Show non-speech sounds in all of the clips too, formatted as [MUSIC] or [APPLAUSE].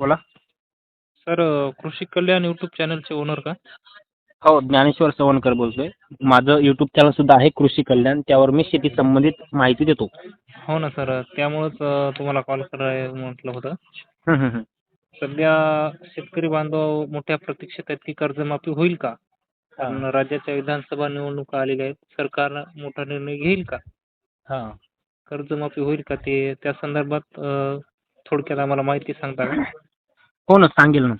बोला. सर कृषी कल्याण YouTube चॅनलचे owner का? हो ज्ञानेश्वर सवणकर बोलतोय. माझं यूट्यूब चॅनल सुद्धा आहे कृषी कल्याण. त्यावर मी शेती संबंधित माहिती देतो. हो ना सर. त्यामुळंच अ, तुम्हाला कॉल कराय म्हटलं होतं. हं, हं, हं. सध्या शेतकरी बांधव मोठ्या प्रतीक्षेत आहेत की कर्जमाफी होईल का? कारण राज्याच्या विधानसभा निवडणुका आलेल्या आहेत. सरकार मोठा निर्णय घेईल का? हां. कर्जमाफी होईल का ते? त्या संदर्भात अ, थोडक्यात आम्हाला माहिती सांगता का? हो ना सांगेल ना.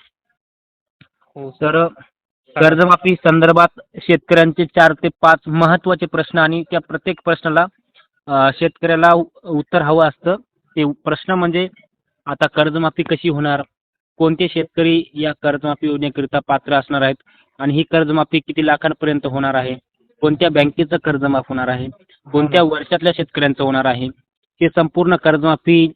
हो सर तर कर्जमाफी संदर्भात शेतकऱ्यांचे चार ते पाच महत्त्वाचे प्रश्न आणि त्या प्रत्येक प्रश्नाला अ, शेतकऱ्याला उ- उत्तर हवं असतं. ते प्रश्न म्हणजे आता कर्जमाफी कशी होणार? कोणते शेतकरी या कर्जमाफी योजनेकरिता पात्र असणार आहेत? आणि ही कर्जमाफी किती लाखांपर्यंत होणार आहे? कोणत्या बँकेचं कर्ज माफ होणार आहे? कोणत्या वर्षातल्या शेतकऱ्यांचं होणार आहे? हे संपूर्ण कर्जमाफी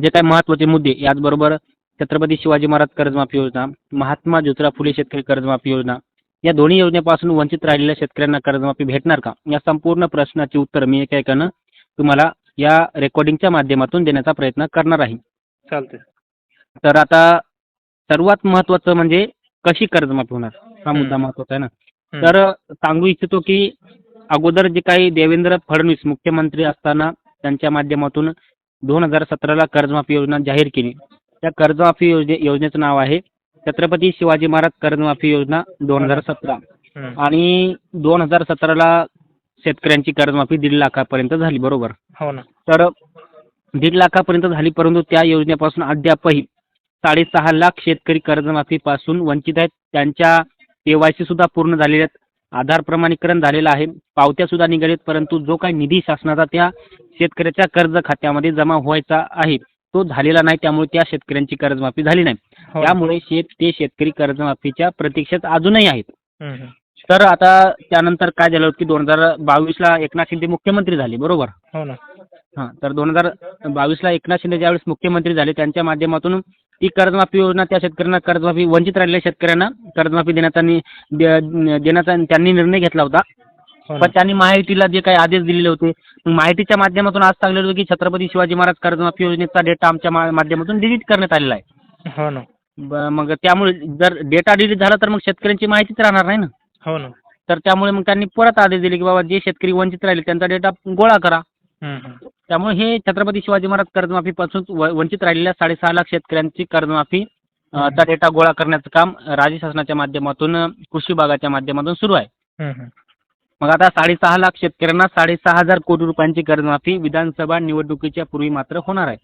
जे काही महत्त्वाचे मुद्दे याचबरोबर छत्रपती शिवाजी महाराज कर्जमाफी योजना महात्मा ज्योतिराव फुले शेतकरी कर्जमाफी योजना या दोन्ही योजनेपासून वंचित राहिलेल्या शेतकऱ्यांना कर्जमाफी भेटणार का? या संपूर्ण प्रश्नाची उत्तर मी एका एकानं तुम्हाला या रेकॉर्डिंगच्या माध्यमातून देण्याचा प्रयत्न करणार आहे. चालते तर आता सर्वात महत्त्वाचं म्हणजे कशी कर्जमाफी होणार? हा मुद्दा हम्म. महत्त्वाचा आहे ना. तर सांगू इच्छितो की अगोदर जे काही देवेंद्र फडणवीस मुख्यमंत्री असताना त्यांच्या माध्यमातून दोन हजार सतराला कर्जमाफी योजना जाहीर केली. त्या कर्जमाफी योजने योजनेचं नाव आहे छत्रपती शिवाजी महाराज कर्जमाफी योजना दोन हजार सतरा. आणि दोन हजार सतराला शेतकऱ्यांची कर्जमाफी दीड लाखापर्यंत झाली बरोबर? हो ना. तर दीड लाखापर्यंत झाली परंतु त्या योजनेपासून अद्यापही साडेसहा लाख शेतकरी कर्जमाफीपासून वंचित आहेत. त्यांच्या केवायसी सुद्धा पूर्ण झालेल्या आहेत. आधार प्रमाणीकरण झालेलं आहे. पावत्या सुद्धा निघालेत परंतु जो काही निधी शासनाचा त्या शेतकऱ्याच्या कर्ज खात्यामध्ये जमा व्हायचा आहे तो झालेला नाही. त्यामुळे त्या शेतकऱ्यांची कर्जमाफी झाली नाही. हो. त्यामुळे शेत ते शेतकरी कर्जमाफीच्या प्रतीक्षेत अजूनही आहेत. तर आता त्यानंतर काय झालं की दोन हजार बावीसला एकनाथ शिंदे मुख्यमंत्री झाले बरोबर? हो तर दोन हजार बावीसला एकनाथ शिंदे ज्यावेळेस मुख्यमंत्री झाले त्यांच्या माध्यमातून ती कर्जमाफी योजना त्या शेतकऱ्यांना कर्जमाफी वंचित राहिलेल्या शेतकऱ्यांना कर्जमाफी देण्याचा नि- देण्याचा त्यांनी निर्णय घेतला होता. हो पण त्यांनी माहितीला जे काही आदेश दिलेले होते माहितीच्या माध्यमातून आज सांगलेलं होतं की छत्रपती शिवाजी महाराज कर्जमाफी योजनेचा डेटा आमच्या माध्यमातून डिलीट करण्यात आलेला आहे. हो ना. मग त्यामुळे जर डेटा डिलीट झाला तर मग शेतकऱ्यांची माहितीच राहणार नाही ना. हो ना. तर त्यामुळे मग त्यांनी परत आदेश दिले की बाबा जे शेतकरी वंचित राहिले त्यांचा डेटा गोळा करा. त्यामुळे हे छत्रपती शिवाजी महाराज कर्जमाफीपासून व- वंचित राहिलेल्या साडेसहा लाख शेतकऱ्यांची कर्जमाफी चा डेटा गोळा करण्याचं काम राज्य शासनाच्या माध्यमातून कृषी विभागाच्या माध्यमातून सुरू आहे. मग आता साडेसहा लाख शेतकऱ्यांना साडेसहा हजार कोटी रुपयांची कर्जमाफी विधानसभा निवडणुकीच्या पूर्वी मात्र होणार आहे.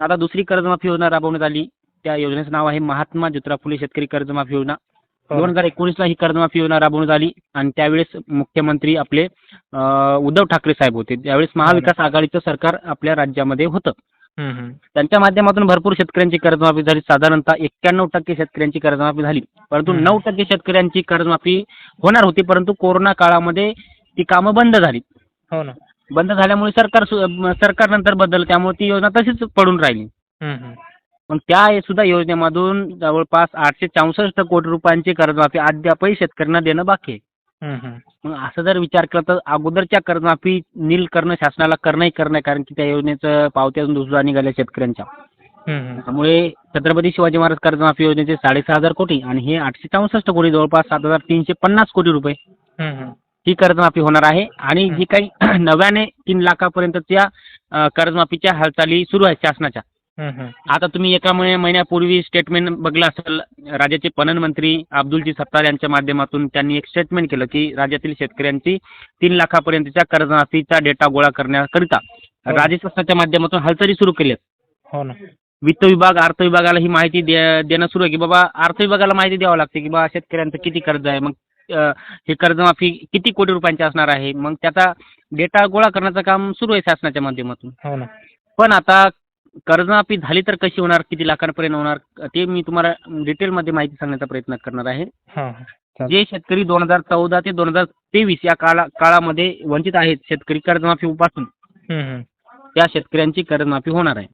आता दुसरी कर्जमाफी योजना राबवण्यात आली. त्या योजनेचं नाव आहे महात्मा ज्योतिराव फुले शेतकरी कर्जमाफी योजना. दोन हजार एकोणीसला ही कर्जमाफी योजना राबवण्यात आली आणि त्यावेळेस मुख्यमंत्री आपले उद्धव ठाकरे साहेब होते. त्यावेळेस महाविकास आघाडीचं सरकार आपल्या राज्यामध्ये होतं. त्यांच्या माध्यमातून भरपूर शेतकऱ्यांची कर्जमाफी झाली. साधारणतः एक्क्याण्णव टक्के शेतकऱ्यांची कर्जमाफी झाली. परंतु. नऊ टक्के शेतकऱ्यांची कर्जमाफी होणार होती. परंतु कोरोना काळामध्ये ती कामं बंद झाली. हो ना. बंद झाल्यामुळे सरकार सरकार नंतर बदललं. त्यामुळे ती योजना तशीच पडून राहिली. हम्म, हम्म. मग त्या सुद्धा योजनेमधून जवळपास आठशे चौसष्ट कोटी रुपयांची कर्जमाफी अद्यापही शेतकऱ्यांना देणं बाकी आहे. मग असं जर विचार केला तर अगोदरच्या कर्जमाफी नील करणं शासनाला करणंही करणं आहे कारण की त्या योजनेचं पावत्या सुद्धा निघाल्या शेतकऱ्यांच्या. त्यामुळे छत्रपती शिवाजी महाराज कर्जमाफी योजनेचे साडेसहा हजार कोटी आणि हे आठशे चौसष्ट कोटी जवळपास सात हजार तीनशे पन्नास कोटी रुपये. ही कर्जमाफी होणार आहे आणि जी काही [CLEARS THROAT] नव्याने तीन लाखापर्यंतच्या कर्जमाफीच्या हालचाली सुरू आहेत शासनाच्या. आता तुम्ही एका महिन्या महिन्यापूर्वी स्टेटमेंट बघलं असेल राज्याचे पणन मंत्री अब्दुलजी सत्तार यांच्या माध्यमातून त्यांनी एक स्टेटमेंट केलं की राज्यातील शेतकऱ्यांची तीन लाखापर्यंतच्या कर्जमाफीचा डेटा गोळा करण्याकरिता हो. राज्य शासनाच्या माध्यमातून हालचाली सुरू केल्या हो ना. वित्त विभाग अर्थ विभागाला ही माहिती दे देणं सुरू आहे की बाबा अर्थ विभागाला माहिती द्यावं लागते की बाबा शेतकऱ्यांचं किती कर्ज आहे मग हे कर्जमाफी किती कोटी रुपयांची असणार आहे मग त्याचा डेटा गोळा करण्याचं काम सुरू आहे शासनाच्या माध्यमातून. हो ना. पण आता कर्जमाफी झाली तर कशी होणार? किती लाखांपर्यंत होणार? ते मी तुम्हाला डिटेलमध्ये माहिती सांगण्याचा प्रयत्न करणार आहे. हा हा. जे शेतकरी दोन हजार चौदा ते दोन हजार तेवीस या काळा काळामध्ये वंचित आहेत शेतकरी कर्जमाफीपासून हम्म, हम्म. त्या शेतकऱ्यांची कर्जमाफी होणार आहे.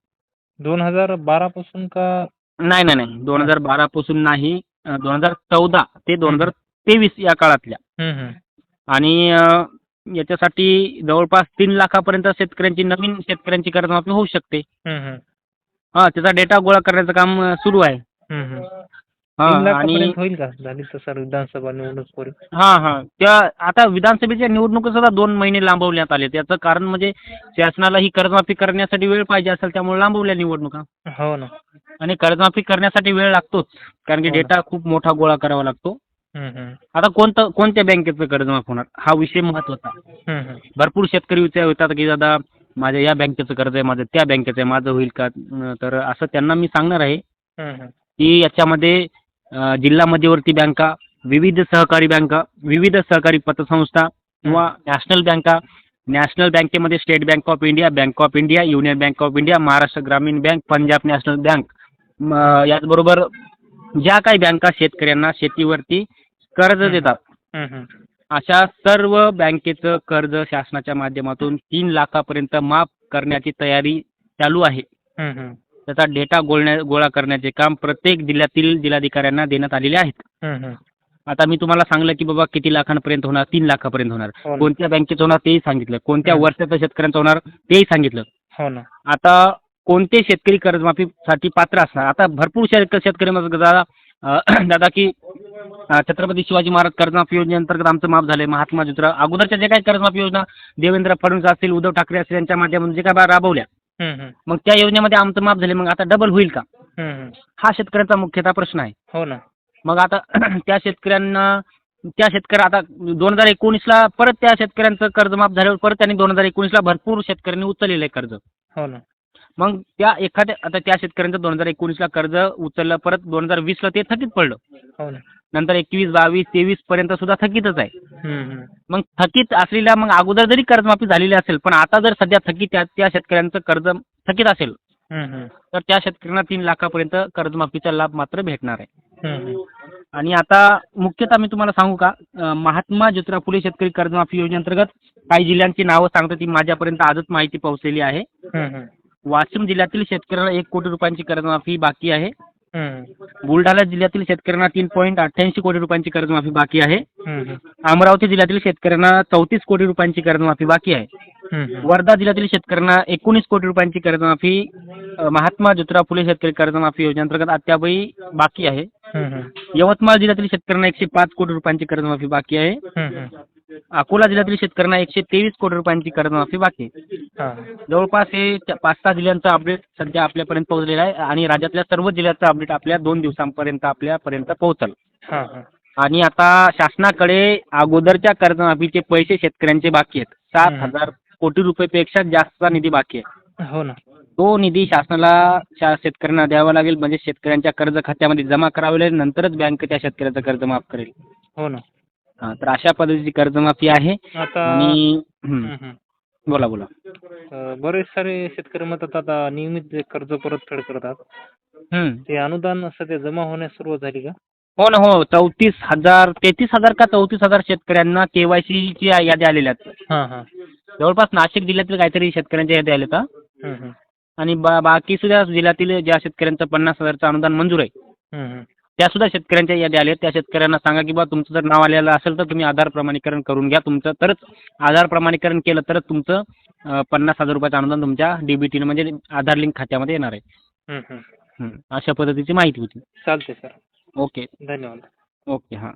दोन हजार बारा पासून का? नाही नाही नाही. दोन हजार बारा पासून नाही दोन हजार चौदा ते दोन हजार तेवीस या काळातल्या. हम्म, हम्म. आणि अं, याच्यासाठी जवळपास तीन लाखापर्यंत शेतकऱ्यांची नवीन शेतकऱ्यांची कर्जमाफी होऊ शकते. हा त्याचा डेटा गोळा करण्याचं काम सुरू आहे. हा तीन आणि लाखापर्यंत होईल का? झाली तर सर विधानसभा निवडणूक पूर्वी हा हा. त्या आता विधानसभेच्या निवडणुका सुद्धा दोन महिने लांबवण्यात आले. त्याचं कारण म्हणजे शासनाला ही कर्जमाफी करण्यासाठी वेळ पाहिजे असेल त्यामुळे लांबवल्या निवडणुका. हो ना. आणि कर्जमाफी करण्यासाठी वेळ लागतोच. कारण की हो ना. डेटा खूप मोठा गोळा करावा लागतो. आता कोणतं कोणत्या बँकेचं कर्जमाफ होणार? हा विषय महत्त्वाचा. भरपूर शेतकरी विचार होतात की दादा माझ्या या बँकेचं कर्ज आहे माझं त्या बँकेचं आहे माझं होईल का? तर असं त्यांना मी सांगणार आहे. की याच्यामध्ये जिल्हा मध्यवर्ती बँका विविध सहकारी बँका विविध सहकारी पतसंस्था किंवा नॅशनल बँका नॅशनल बँकेमध्ये State Bank of India Bank of India Union Bank of India Maharashtra Gramin Bank Punjab national bank. याचबरोबर ज्या काही बँका शेतकऱ्यांना शेतीवरती कर्ज. देतात. अशा सर्व बँकेचं कर्ज शासनाच्या माध्यमातून तीन लाखापर्यंत माफ करण्याची तयारी चालू आहे. त्याचा डेटा गोळण्या गोळा करण्याचे काम प्रत्येक जिल्ह्यातील जिल्हाधिकाऱ्यांना देण्यात आलेले आहेत. आता मी तुम्हाला सांगलं की बाबा किती लाखांपर्यंत होणार तीन लाखापर्यंत होणार हो. कोणत्या बँकेचं होणार तेही सांगितलं कोणत्या. वर्षाचं शेतकऱ्यांचं होणार तेही सांगितलं हो आता कोणते शेतकरी कर्जमाफीसाठी पात्र असणार आता भरपूर शेत शेतकरी [CLEARS THROAT] दादा की छत्रपती शिवाजी महाराज कर्जमाफी योजनेअंतर्गत आमचं माफ झालंय महात्मा ज्योतिराव अगोदरच्या जे काही कर्जमाफी योजना देवेंद्र फडणवीस असतील उद्धव ठाकरे असतील यांच्या माध्यमातून जे काय राबवल्या. मग त्या योजनेमध्ये आमचं माफ झाले मग आता डबल होईल का. हा शेतकऱ्यांचा मुख्यतः प्रश्न आहे. हो ना. मग आता [CLEARS THROAT] त्या शेतकऱ्यांना त्या शेतकऱ्या आता दोन हजार एकोणीसला परत त्या शेतकऱ्यांचं कर्ज माफ झाल्यावर परत त्यांनी दोन हजार एकोणीसला भरपूर शेतकऱ्यांनी उचललेलं आहे कर्ज. हो ना. मग त्या एखाद्या आता त्या शेतकऱ्यांचं दोन हजार एकोणीसला कर्ज उचललं परत दोन हजार वीसला ते थकीत पडलं हो ना नंतर एकवीस बावीस तेवीस पर्यंत सुद्धा थकीतच आहे हम्म. मग थकीत असलेल्या मग अगोदर जरी कर्जमाफी झालेली असेल पण आता जर सध्या थकीत त्या त्या शेतकऱ्यांचं कर्ज थकीत असेल हम्म, हम्म. तर त्या शेतकऱ्यांना तीन लाखापर्यंत कर्जमाफीचा लाभ मात्र भेटणार आहे हम्म. आणि आता मुख्यतः मी तुम्हाला सांगू का अं, महात्मा ज्योतिराव फुले शेतकरी कर्जमाफी योजनेअंतर्गत काही जिल्ह्यांची नावं सांगतो ती माझ्यापर्यंत आजच माहिती पोहोचलेली आहे हम्म, हम्म. वाशिम जिल्ह्यातील शेतकऱ्यांना एक कोटी रुपयांची कर्जमाफी बाकी आहे हम्म, बुलढाणा जिल्ह्यातील शेतकऱ्यांना तीन पॉईंट अठ्ठ्याऐंशी कोटी रुपयांची कर्जमाफी बाकी आहे. अमरावती जिल्ह्यातील शेतकऱ्यांना चौतीस कोटी रुपयांची कर्जमाफी बाकी आहे. वर्धा जिल्ह्यातील शेतकऱ्यांना एकोणीस कोटी रुपयांची कर्जमाफी महात्मा ज्योतिराव फुले शेतकरी कर्जमाफी योजनेअंतर्गत अद्यापही बाकी आहे. यवतमाळ जिल्ह्यातील शेतकऱ्यांना एकशे पाच कोटी रुपयांची कर्जमाफी बाकी आहे. अकोला जिल्ह्यातील शेतकऱ्यांना एकशे तेवीस कोटी रुपयांची कर्जमाफी बाकी आहे. हा. जवळपास हे च- पाच सहा जिल्ह्यांचं अपडेट सध्या आपल्यापर्यंत पोहोचलेलं आहे आणि राज्यातल्या सर्व जिल्ह्याचं अपडेट आपल्या दोन दिवसांपर्यंत आपल्यापर्यंत पोहोचल. हा, हा. आणि आता शासनाकडे अगोदरच्या कर्जमाफीचे पैसे शेतकऱ्यांचे बाकी आहेत. सात हम्म. हजार कोटी रुपयेपेक्षा जास्तचा निधी बाकी आहे. हो ना. तो निधी शासनाला शा शेतकऱ्यांना द्यावा लागेल म्हणजे शेतकऱ्यांच्या कर्ज खात्यामध्ये जमा करावे लागेल नंतरच बँक त्या शेतकऱ्याचं कर्ज माफ करेल. हो ना. तर अशा पद्धतीची कर्जमाफी आहे. आता आणि. बोला बोला. बरेच सारे शेतकरी म्हणतात आता नियमित जे कर्ज परतफेड करतात. ते अनुदान सध्या जमा होण्यास सुरुवात झाली का? हो ना हो. चौतीस हजार तेहतीस हजार का चौतीस हजार शेतकऱ्यांना केवायसीची यादी आलेल्या आहेत. जवळपास नाशिक जिल्ह्यातील काहीतरी शेतकऱ्यांच्या यादी आल्या का. आणि बाकी सुद्धा जिल्ह्यातील ज्या शेतकऱ्यांचं पन्नास हजारचं अनुदान मंजूर आहे. त्या सुद्धा शेतकऱ्यांच्या यादी आल्या आहेत. त्या शेतकऱ्यांना सांगा की बा तुमचं जर नाव आलेलं असेल तर तुम्ही आधार प्रमाणीकरण करून घ्या तुमचं. तरच आधार प्रमाणीकरण केलं तरच तुमचं पन्नास हजार रुपयाचं अनुदान तुमच्या डीबीटीनं म्हणजे आधार लिंक खात्यामध्ये येणार आहे. अशा पद्धतीची माहिती होती. चालते सर. ओके. धन्यवाद. ओके हां.